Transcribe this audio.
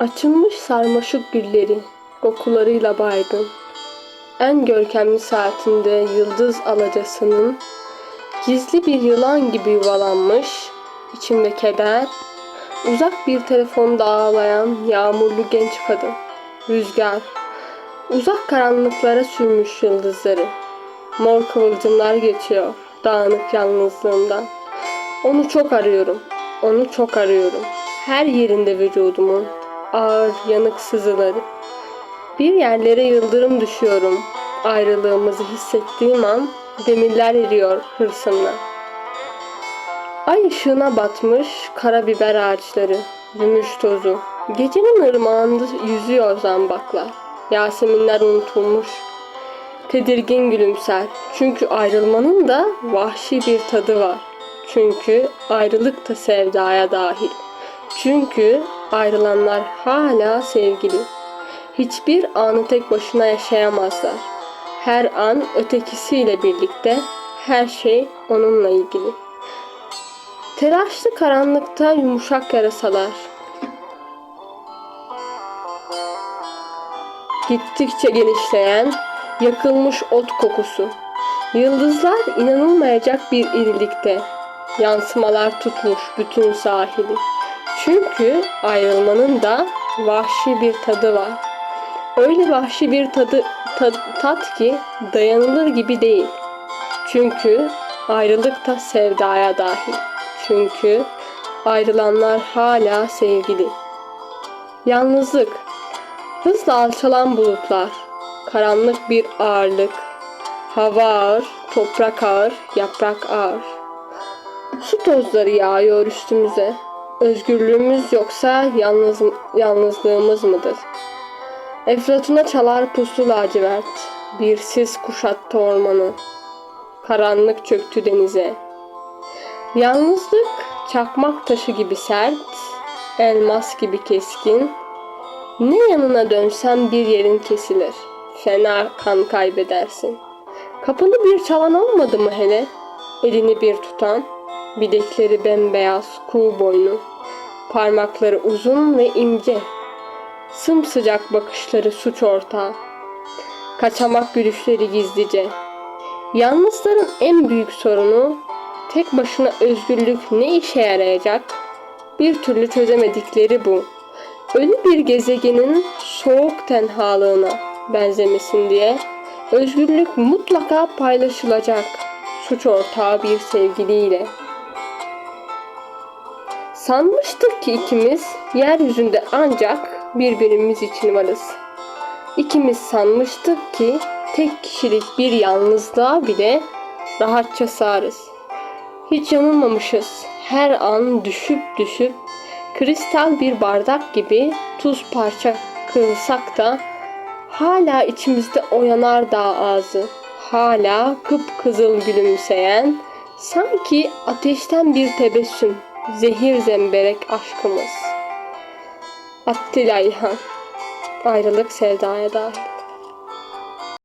Açılmış sarmaşık gülleri kokularıyla baygın. En görkemli saatinde yıldız alacasının gizli bir yılan gibi yuvalanmış, içimde keder, uzak bir telefonda ağlayan yağmurlu genç kadın, rüzgar, uzak karanlıklara sürmüş yıldızları, mor kıvılcımlar geçiyor dağınık yalnızlığımdan. Onu çok arıyorum, onu çok arıyorum. Her yerinde vücudumun ağır yanık sızıları. Bir yerlere yıldırım düşüyorum. Ayrılığımızı hissettiğim an demirler eriyor hırsımla. Ay ışığına batmış karabiber ağaçları, gümüş tozu. Gecenin ırmağında yüzüyor zambaklar. Yaseminler unutulmuş. Tedirgin gülümser. Çünkü ayrılmanın da vahşi bir tadı var. Çünkü ayrılık da sevdaya dahil. Çünkü ayrılanlar hala sevgili. Hiçbir anı tek başına yaşayamazlar. Her an ötekisiyle birlikte, her şey onunla ilgili. Telaşlı karanlıkta yumuşak yarasalar. Gittikçe genişleyen, yakılmış ot kokusu. Yıldızlar inanılmayacak bir irilikte. Yansımalar tutmuş bütün sahili. Çünkü ayrılmanın da vahşi bir tadı var. Öyle vahşi bir tadı ta- tat ki dayanılır gibi değil. Çünkü ayrılık da sevdaya dahil. Çünkü ayrılanlar hala sevgili. Yalnızlık, hızla alçalan bulutlar, karanlık bir ağırlık, hava ağır, toprak ağır, yaprak ağır. Su tozları yağıyor üstümüze. Özgürlüğümüz yoksa yalnız, yalnızlığımız mıdır? Eflatuna çalar puslu lacivert. Bir sis kuşattı ormanı. Karanlık çöktü denize. Yalnızlık çakmak taşı gibi sert, elmas gibi keskin. Ne yanına dönsen bir yerin kesilir. Fena kan kaybedersin. Kapını bir çalan olmadı mı hele? Elini bir tutan, bilekleri bembeyaz, kuğu boynu. Parmakları uzun ve ince. Sımsıcak bakışları suç ortağı. Kaçamak gülüşleri gizlice. Yalnızların en büyük sorunu tek başına özgürlük ne işe yarayacak? Bir türlü çözemedikleri bu. Ölü bir gezegenin soğuk tenhalığına benzemesin diye özgürlük mutlaka paylaşılacak suç ortağı bir sevgiliyle. Sanmıştık ki ikimiz yeryüzünde ancak birbirimiz için varız. İkimiz sanmıştık ki tek kişilik bir yalnızlığa bile rahatça sığarız. Hiç yanılmamışız. Her an düşüp düşüp kristal bir bardak gibi tuz parça kırılsak da hala içimizde o yanardağ ağzı, hala kıpkızıl gülümseyen, sanki ateşten bir tebessüm, zehir zemberek aşkımız. Attila İlhan Ayrılık sevdaya dahil.